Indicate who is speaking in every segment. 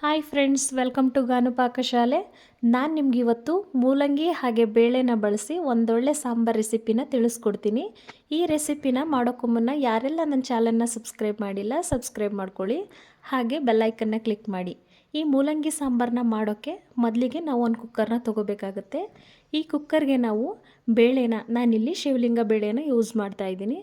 Speaker 1: Hi friends welcome to Ganu ಪಾಕಶಾಲೆ ನಾನು ನಿಮ್ಗೆ ಇವತ್ತು ಮೂಲಂಗಿ ಹಾಗೆ ಬೇಳೆನ ಬಳಸಿ ಒಂದೊಳ್ಳೆ ಸಾಂಬಾರ್ ರೆಸಿಪಿನ ತಿಳಿಸ್ಕೊಡ್ತೀನಿ. ಈ ರೆಸಿಪಿನ ಮಾಡೋಕ್ಕೂ ಮುನ್ನ ಯಾರೆಲ್ಲ ನನ್ನ ಚಾನಲ್ನ ಸಬ್ಸ್ಕ್ರೈಬ್ ಮಾಡಿಲ್ಲ ಸಬ್ಸ್ಕ್ರೈಬ್ ಮಾಡ್ಕೊಳ್ಳಿ. ಹಾಗೆ ಬೆಲ್ಲೈಕನ್ನ ಕ್ಲಿಕ್ ಮಾಡಿ. ಈ ಮೂಲಂಗಿ ಸಾಂಬಾರನ್ನ ಮಾಡೋಕ್ಕೆ ಮೊದಲಿಗೆ ನಾವು ಒಂದು ಕುಕ್ಕರ್ನ ತೊಗೋಬೇಕಾಗತ್ತೆ. ಈ ಕುಕ್ಕರ್ಗೆ ನಾವು ಬೇಳೆನ, ನಾನಿಲ್ಲಿ ಶಿವಲಿಂಗ ಬೇಳೆನ ಯೂಸ್ ಮಾಡ್ತಾ ಇದ್ದೀನಿ.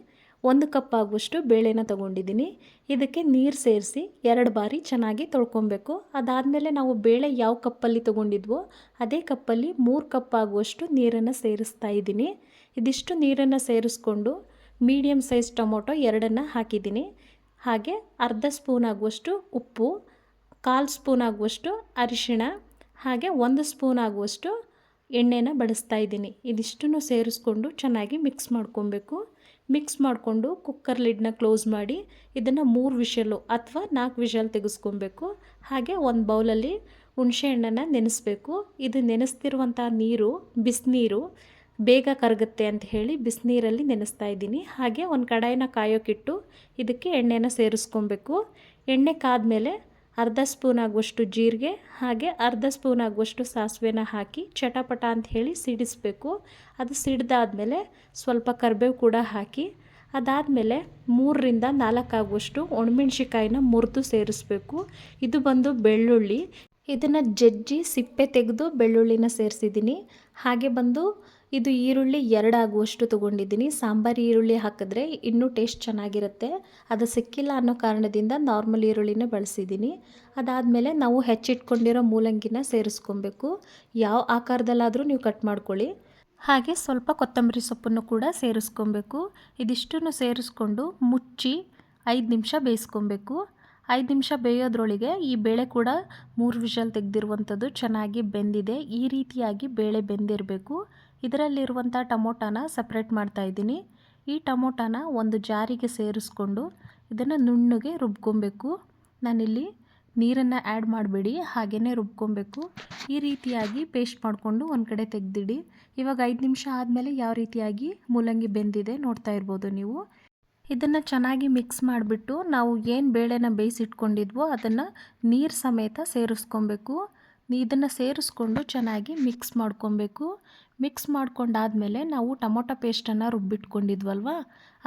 Speaker 1: ಒಂದು ಕಪ್ ಆಗುವಷ್ಟು ಬೇಳೆನ ತಗೊಂಡಿದ್ದೀನಿ. ಇದಕ್ಕೆ ನೀರು ಸೇರಿಸಿ ಎರಡು ಬಾರಿ ಚೆನ್ನಾಗಿ ತೊಳ್ಕೊಬೇಕು. ಅದಾದಮೇಲೆ ನಾವು ಬೇಳೆ ಯಾವ ಕಪ್ಪಲ್ಲಿ ತೊಗೊಂಡಿದ್ವೋ ಅದೇ ಕಪ್ಪಲ್ಲಿ ಮೂರು ಕಪ್ ಆಗುವಷ್ಟು ನೀರನ್ನು ಸೇರಿಸ್ತಾ ಇದ್ದೀನಿ. ಇದಿಷ್ಟು ನೀರನ್ನು ಸೇರಿಸ್ಕೊಂಡು ಮೀಡಿಯಮ್ ಸೈಜ್ ಟೊಮೊಟೊ ಎರಡನ್ನು ಹಾಕಿದ್ದೀನಿ. ಹಾಗೆ ಅರ್ಧ ಸ್ಪೂನ್ ಆಗುವಷ್ಟು ಉಪ್ಪು, ಕಾಲು ಸ್ಪೂನ್ ಆಗುವಷ್ಟು ಅರಿಶಿಣ, ಹಾಗೆ ಒಂದು ಸ್ಪೂನ್ ಆಗುವಷ್ಟು ಎಣ್ಣೆನ ಬಳಸ್ತಾ ಇದ್ದೀನಿ. ಇದಿಷ್ಟನ್ನು ಸೇರಿಸ್ಕೊಂಡು ಚೆನ್ನಾಗಿ ಮಿಕ್ಸ್ ಮಾಡ್ಕೊಬೇಕು. ಮಿಕ್ಸ್ ಮಾಡಿಕೊಂಡು ಕುಕ್ಕರ್ ಲಿಡ್ನ ಕ್ಲೋಸ್ ಮಾಡಿ ಇದನ್ನು ಮೂರು ವಿಷಲು ಅಥವಾ ನಾಲ್ಕು ವಿಷಲ್ ತೆಗೆಸ್ಕೊಬೇಕು. ಹಾಗೆ ಒಂದು ಬೌಲಲ್ಲಿ ಹುಣಸೆ ಹಣ್ಣನ್ನು ನೆನೆಸ್ಬೇಕು. ಇದು ನೆನೆಸ್ತಿರುವಂಥ ನೀರು, ಬಿಸಿನೀರು ಬೇಗ ಕರಗುತ್ತೆ ಅಂತ ಹೇಳಿ ಬಿಸಿನೀರಲ್ಲಿ ನೆನೆಸ್ತಾ ಇದ್ದೀನಿ. ಹಾಗೆ ಒಂದು ಕಡಾಯಿನ ಕಾಯೋಕ್ಕಿಟ್ಟು ಇದಕ್ಕೆ ಎಣ್ಣೆನ ಸೇರಿಸ್ಕೊಬೇಕು. ಎಣ್ಣೆ ಕಾದ್ಮೇಲೆ ಅರ್ಧ ಸ್ಪೂನ್ ಆಗುವಷ್ಟು ಜೀರಿಗೆ ಹಾಗೆ ಅರ್ಧ ಸ್ಪೂನ್ ಆಗುವಷ್ಟು ಸಾಸಿವೆನ ಹಾಕಿ ಚಟಪಟ ಅಂತ ಹೇಳಿ ಸಿಡಿಸಬೇಕು. ಅದು ಸಿಡ್ದಾದಮೇಲೆ ಸ್ವಲ್ಪ ಕರಿಬೇವು ಕೂಡ ಹಾಕಿ ಅದಾದಮೇಲೆ ಮೂರರಿಂದ ನಾಲ್ಕು ಆಗುವಷ್ಟು ಒಣಮೆಣ್ಸಿಕಾಯಿನ ಮುರಿದು ಸೇರಿಸ್ಬೇಕು. ಇದು ಬಂದು ಬೆಳ್ಳುಳ್ಳಿ. ಇದನ್ನು ಜಜ್ಜಿ ಸಿಪ್ಪೆ ತೆಗೆದು ಬೆಳ್ಳುಳ್ಳಿನ ಸೇರಿಸಿದ್ದೀನಿ. ಹಾಗೆ ಬಂದು ಇದು ಈರುಳ್ಳಿ ಎರಡಾಗುವಷ್ಟು ತೊಗೊಂಡಿದ್ದೀನಿ. ಸಾಂಬಾರು ಈರುಳ್ಳಿ ಹಾಕಿದ್ರೆ ಇನ್ನೂ ಟೇಸ್ಟ್ ಚೆನ್ನಾಗಿರುತ್ತೆ. ಅದು ಸಿಕ್ಕಿಲ್ಲ ಅನ್ನೋ ಕಾರಣದಿಂದ ನಾರ್ಮಲ್ ಈರುಳ್ಳಿನ ಬಳಸಿದ್ದೀನಿ. ಅದಾದಮೇಲೆ ನಾವು ಹೆಚ್ಚಿಟ್ಕೊಂಡಿರೋ ಮೂಲಂಗಿನ ಸೇರಿಸ್ಕೊಬೇಕು. ಯಾವ ಆಕಾರದಲ್ಲಾದರೂ ನೀವು ಕಟ್ ಮಾಡ್ಕೊಳ್ಳಿ. ಹಾಗೆ ಸ್ವಲ್ಪ ಕೊತ್ತಂಬರಿ ಸೊಪ್ಪನ್ನು ಕೂಡ ಸೇರಿಸ್ಕೊಬೇಕು. ಇದಿಷ್ಟನ್ನು ಸೇರಿಸ್ಕೊಂಡು ಮುಚ್ಚಿ ಐದು ನಿಮಿಷ ಬೇಯಿಸ್ಕೊಬೇಕು. ಐದು ನಿಮಿಷ ಬೇಯೋದ್ರೊಳಗೆ ಈ ಬೇಳೆ ಕೂಡ ಮೂರು ವಿಷಲ್ ತೆಗೆದಿರುವಂಥದ್ದು ಚೆನ್ನಾಗಿ ಬೆಂದಿದೆ. ಈ ರೀತಿಯಾಗಿ ಬೇಳೆ ಬೆಂದಿರಬೇಕು. ಇದರಲ್ಲಿರುವಂಥ ಟೊಮೊಟೊನ ಸಪ್ರೇಟ್ ಮಾಡ್ತಾ ಇದ್ದೀನಿ. ಈ ಟೊಮೊಟೊನ ಒಂದು ಜಾರಿಗೆ ಸೇರಿಸ್ಕೊಂಡು ಇದನ್ನು ನುಣ್ಣಗೆ ರುಬ್ಕೊಬೇಕು. ನಾನಿಲ್ಲಿ ನೀರನ್ನು ಆ್ಯಡ್ ಮಾಡಬೇಡಿ, ಹಾಗೆಯೇ ರುಬ್ಕೊಬೇಕು. ಈ ರೀತಿಯಾಗಿ ಪೇಸ್ಟ್ ಮಾಡಿಕೊಂಡು ಒಂದು ಕಡೆ ತೆಗೆದಿಡಿ. ಇವಾಗ ಐದು ನಿಮಿಷ ಆದಮೇಲೆ ಯಾವ ರೀತಿಯಾಗಿ ಮೂಲಂಗಿ ಬೆಂದಿದೆ ನೋಡ್ತಾ ಇರ್ಬೋದು ನೀವು. ಇದನ್ನು ಚೆನ್ನಾಗಿ ಮಿಕ್ಸ್ ಮಾಡಿಬಿಟ್ಟು ನಾವು ಏನು ಬೇಳೆನ ಬೇಯಿಸಿಟ್ಕೊಂಡಿದ್ವೋ ಅದನ್ನು ನೀರು ಸಮೇತ ಸೇರಿಸ್ಕೊಬೇಕು. ಇದನ್ನು ಸೇರಿಸ್ಕೊಂಡು ಚೆನ್ನಾಗಿ ಮಿಕ್ಸ್ ಮಾಡ್ಕೊಬೇಕು. ಮಿಕ್ಸ್ ಮಾಡ್ಕೊಂಡಾದಮೇಲೆ ನಾವು ಟೊಮೊಟೊ ಪೇಸ್ಟನ್ನು ರುಬ್ಬಿಟ್ಕೊಂಡಿದ್ವಲ್ವ?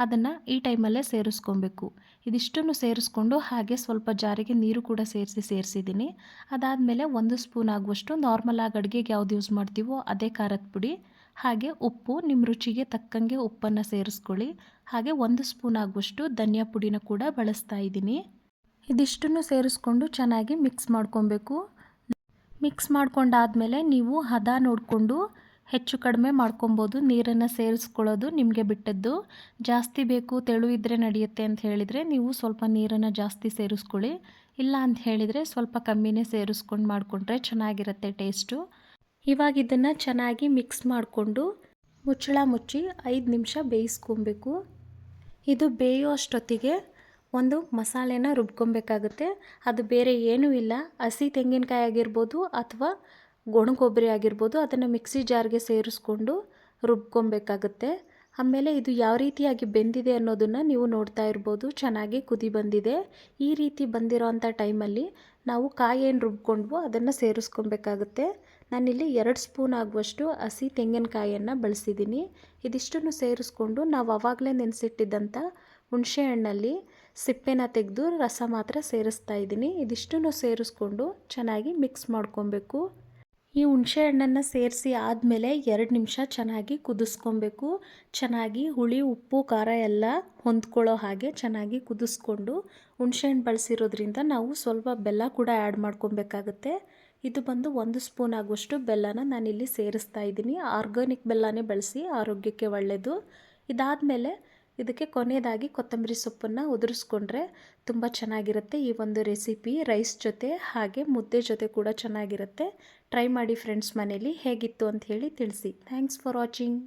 Speaker 1: ಅದನ್ನು ಈ ಟೈಮಲ್ಲೇ ಸೇರಿಸ್ಕೊಬೇಕು. ಇದಿಷ್ಟನ್ನು ಸೇರಿಸ್ಕೊಂಡು ಹಾಗೆ ಸ್ವಲ್ಪ ಜಾರಿಗೆ ನೀರು ಕೂಡ ಸೇರಿಸಿ ಸೇರಿಸಿದ್ದೀನಿ. ಅದಾದಮೇಲೆ ಒಂದು ಸ್ಪೂನ್ ಆಗುವಷ್ಟು ನಾರ್ಮಲಾಗಿ ಅಡುಗೆಗೆ ಯಾವ್ದು ಯೂಸ್ ಮಾಡ್ತೀವೋ ಅದೇ ಖಾರದ ಪುಡಿ, ಹಾಗೆ ಉಪ್ಪು ನಿಮ್ಮ ರುಚಿಗೆ ತಕ್ಕಂಗೆ ಉಪ್ಪನ್ನು ಸೇರಿಸ್ಕೊಳ್ಳಿ. ಹಾಗೆ ಒಂದು ಸ್ಪೂನ್ ಆಗುವಷ್ಟು ಧನಿಯಾ ಪುಡಿನ ಕೂಡ ಬಳಸ್ತಾ ಇದ್ದೀನಿ. ಇದಿಷ್ಟನ್ನು ಸೇರಿಸ್ಕೊಂಡು ಚೆನ್ನಾಗಿ ಮಿಕ್ಸ್ ಮಾಡ್ಕೊಬೇಕು. ಮಿಕ್ಸ್ ಮಾಡ್ಕೊಂಡಾದಮೇಲೆ ನೀವು ಹದ ನೋಡಿಕೊಂಡು ಹೆಚ್ಚು ಕಡಿಮೆ ಮಾಡ್ಕೊಬೋದು, ನೀರನ್ನು ಸೇರಿಸ್ಕೊಳ್ಳೋದು ನಿಮಗೆ ಬಿಟ್ಟದ್ದು. ಜಾಸ್ತಿ ಬೇಕು ತೆಳು ಇದ್ದರೆ ನಡೆಯುತ್ತೆ ಅಂತ ಹೇಳಿದರೆ ನೀವು ಸ್ವಲ್ಪ ನೀರನ್ನು ಜಾಸ್ತಿ ಸೇರಿಸ್ಕೊಳ್ಳಿ. ಇಲ್ಲ ಅಂತ ಹೇಳಿದರೆ ಸ್ವಲ್ಪ ಕಮ್ಮಿನೇ ಸೇರಿಸ್ಕೊಂಡು ಮಾಡಿಕೊಂಡ್ರೆ ಚೆನ್ನಾಗಿರುತ್ತೆ ಟೇಸ್ಟು. ಇವಾಗ ಇದನ್ನು ಚೆನ್ನಾಗಿ ಮಿಕ್ಸ್ ಮಾಡಿಕೊಂಡು ಮುಚ್ಚಳ ಮುಚ್ಚಿ ಐದು ನಿಮಿಷ ಬೇಯಿಸ್ಕೊಬೇಕು. ಇದು ಬೇಯೋ ಅಷ್ಟೊತ್ತಿಗೆ ಒಂದು ಮಸಾಲೆನ ರುಬ್ಕೊಬೇಕಾಗುತ್ತೆ. ಅದು ಬೇರೆ ಏನೂ ಇಲ್ಲ. ಹಸಿ ತೆಂಗಿನಕಾಯಿ ಆಗಿರ್ಬೋದು ಅಥವಾ ಒಣಗೊಬ್ಬರಿ ಆಗಿರ್ಬೋದು ಅದನ್ನು ಮಿಕ್ಸಿ ಜಾರ್ಗೆ ಸೇರಿಸ್ಕೊಂಡು ರುಬ್ಕೊಬೇಕಾಗುತ್ತೆ. ಆಮೇಲೆ ಇದು ಯಾವ ರೀತಿಯಾಗಿ ಬೆಂದಿದೆ ಅನ್ನೋದನ್ನು ನೀವು ನೋಡ್ತಾ ಇರ್ಬೋದು. ಚೆನ್ನಾಗಿ ಕುದಿ ಬಂದಿದೆ. ಈ ರೀತಿ ಬಂದಿರೋ ಅಂಥ ಟೈಮಲ್ಲಿ ನಾವು ಕಾಯಿ ಏನು ರುಬ್ಕೊಂಡ್ವೋ ಅದನ್ನು ಸೇರಿಸ್ಕೊಬೇಕಾಗುತ್ತೆ. ನಾನಿಲ್ಲಿ ಎರಡು ಸ್ಪೂನ್ ಆಗುವಷ್ಟು ಹಸಿ ತೆಂಗಿನಕಾಯಿಯನ್ನು ಬಳಸಿದ್ದೀನಿ. ಇದಿಷ್ಟನ್ನು ಸೇರಿಸ್ಕೊಂಡು ನಾವು ಆವಾಗಲೇ ನೆನೆಸಿಟ್ಟಿದ್ದಂಥ ಹುಣಸೆ ಹಣ್ಣಲ್ಲಿ ಸಿಪ್ಪೆನ ತೆಗೆದು ರಸ ಮಾತ್ರ ಸೇರಿಸ್ತಾ ಇದ್ದೀನಿ. ಇದಿಷ್ಟನ್ನು ಸೇರಿಸ್ಕೊಂಡು ಚೆನ್ನಾಗಿ ಮಿಕ್ಸ್ ಮಾಡ್ಕೊಬೇಕು. ಈ ಹುಣಸೆ ಹಣ್ಣನ್ನು ಸೇರಿಸಿ ಆದಮೇಲೆ ಎರಡು ನಿಮಿಷ ಚೆನ್ನಾಗಿ ಕುದಿಸ್ಕೊಬೇಕು. ಚೆನ್ನಾಗಿ ಹುಳಿ, ಉಪ್ಪು, ಖಾರ ಎಲ್ಲ ಹೊಂದ್ಕೊಳ್ಳೋ ಹಾಗೆ ಚೆನ್ನಾಗಿ ಕುದಿಸ್ಕೊಂಡು ಹುಣಸೆ ಹಣ್ಣು ಬಳಸಿರೋದ್ರಿಂದ ನಾವು ಸ್ವಲ್ಪ ಬೆಲ್ಲ ಕೂಡ ಆ್ಯಡ್ ಮಾಡ್ಕೊಬೇಕಾಗುತ್ತೆ. ಇದು ಬಂದು ಒಂದು ಸ್ಪೂನ್ ಆಗುವಷ್ಟು ಬೆಲ್ಲನ ನಾನಿಲ್ಲಿ ಸೇರಿಸ್ತಾ ಇದ್ದೀನಿ. ಆರ್ಗಾನಿಕ್ ಬೆಲ್ಲನೇ ಬಳಸಿ ಆರೋಗ್ಯಕ್ಕೆ ಒಳ್ಳೆಯದು ಇದಾದಮೇಲೆ ಇದಕ್ಕೆ ಕೊನೆಯದಾಗಿ ಕೊತ್ತಂಬರಿ ಸೊಪ್ಪನ್ನು ಉದುರಿಸ್ಕೊಂಡ್ರೆ ತುಂಬ ಚೆನ್ನಾಗಿರುತ್ತೆ ಈ ಒಂದು ರೆಸಿಪಿ. ರೈಸ್ ಜೊತೆ ಹಾಗೆ ಮುದ್ದೆ ಜೊತೆ ಕೂಡ ಚೆನ್ನಾಗಿರುತ್ತೆ. ಟ್ರೈ ಮಾಡಿ ಫ್ರೆಂಡ್ಸ್ ಮನೇಲಿ ಹೇಗಿತ್ತು ಅಂತ ಹೇಳಿ ತಿಳಿಸಿ. Thanks for watching.